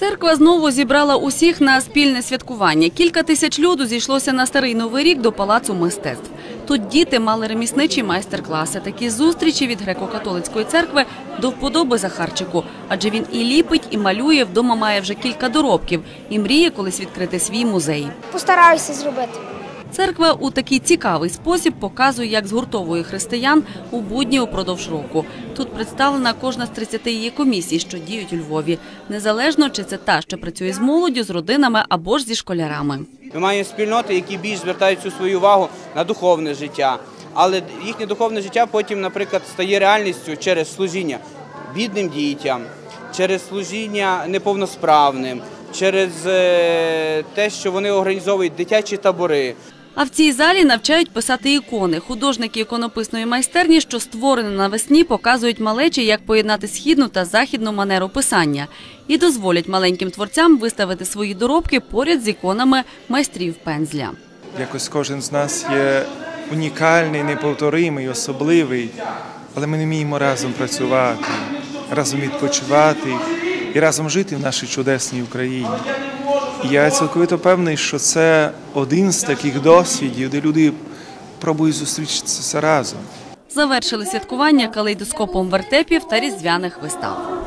Церква знову зібрала усіх на спільне святкування. Кілька тисяч люду зійшлося на старий новий рік до палацу мистецтв. Тут діти мали ремісничі майстер-класи. Такі зустрічі від греко-католицької церкви до вподоби Захарчику, адже він і ліпить, і малює. Вдома має вже кілька доробків і мріє колись відкрити свій музей. Постараюся зробити. Церква у такий цікавий спосіб показує, як згуртовує християн у будні упродовж року. Тут представлена кожна з 30 її комісій, що діють у Львові, незалежно чи це та, що працює з молоддю, з родинами або ж зі школярами. Ми маємо спільноти, які більш звертають всю свою увагу на духовне життя. Але їхнє духовне життя потім, наприклад, стає реальністю через служіння бідним дітям, через служіння неповносправним, через е, те, що вони організовують дитячі табори. А в цій залі навчають писати ікони. Художники іконописної майстерні, що створені навесні, показують малечі, як поєднати східну та західну манеру писання, і дозволять маленьким творцям виставити свої доробки поряд з іконами майстрів пензля. Якось кожен з нас є унікальний, неповторимий, особливий, але ми не вміємо разом працювати, разом відпочивати і разом жити в нашій чудесній Україні. Я цілковито певний, що це один з таких досвідів, де люди пробують зустрічатися разом. Завершили святкування калейдоскопом вертепів та різдвяних вистав.